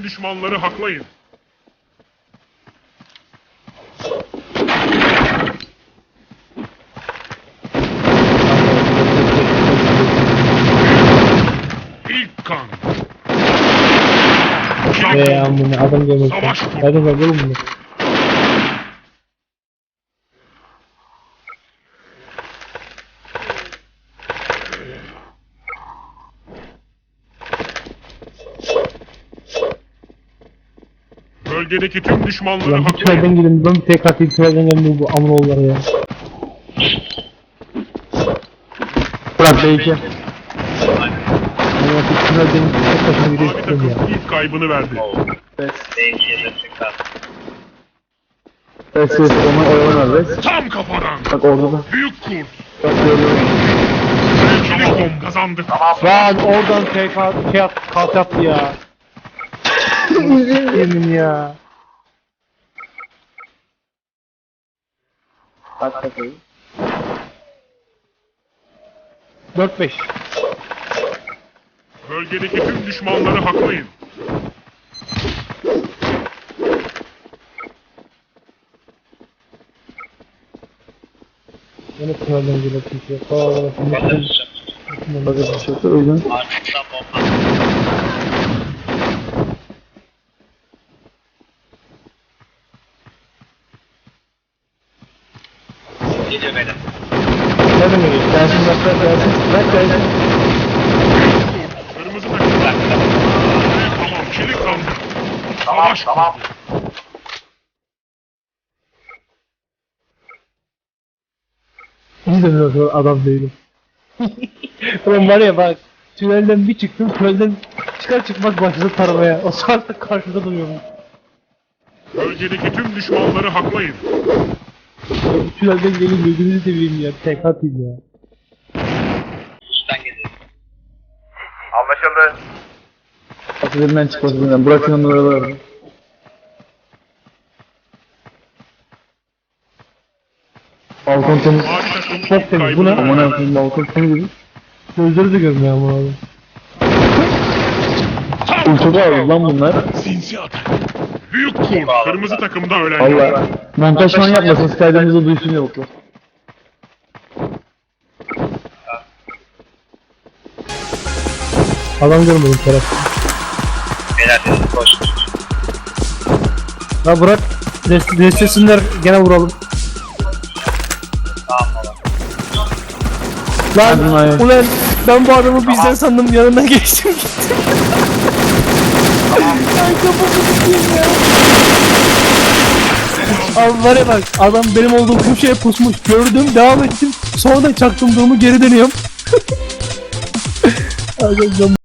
tüm düşmanları haklayın. İlk kan. Ve amına adam gelmek. Savaş. Hadi bakalım bunu. Bölgedeki tüm düşmanları Ulan bir tünelden gidin. Ben bir tek atayım tünelden gelin bu amına oğulları ya. Bırak B2. Ben artık tünelden tek başına Mavi gidiyor istiyorum ya. takım ilk kaybını verdi. Evet, evet, onu oyalan abi. Tam kafadan. Bak orada da. Büyük kurt. Bak görüyorum. Telekom kazandı. Lan oradan TK şey at, kalk attı ya. Yemin ya. Bak bakayım. 4-5. Bölgedeki tüm düşmanları haklayın. Yine tünelden geliyor çünkü. Aa, Bak bir şey yoksa o yüzden. Nereden geliyor? Gelsin bak bak gelsin. Bak gelsin. Kırmızı takım. Tamam, çelik kaldı. Savaş tamam. Biz de adam değilim. Ulan var ya bak. Tünelden bir çıktım. Tünelden çıkar çıkmaz başladı taramaya. O saatte karşıda duruyorum. Bölgedeki tüm düşmanları haklayın. Bu tünelden gelin gözünüzü seveyim ya. Tek atayım ya. Anlaşıldı. Atölye'den çıkması bilmem. Bırakın onu oralarda. Balkon temiz. Çok temiz, bu ne? Aman yapayım balkon temiz gibi. Gözleri de görmüyor ama abi. Ultra aldı lan bunlar. Sinsi atak. Büyük kurt. Kırmızı takımda ölen. Valla. Montaj falan yapmasın. Skype'ımızda duysun yoklar. Adam görmedim taraf. Beyler dedim koş. Ya bırak. Rest, restesinler gene vuralım. Lan lan. ulan ben bu adamı bizden sandım yanından geçtim gittim. Ay kafamı sikeyim ya. Abi var ya bak adam benim olduğum köşeye pusmuş gördüm devam ettim sonra çaktım durumu geri dönüyorum. Ay,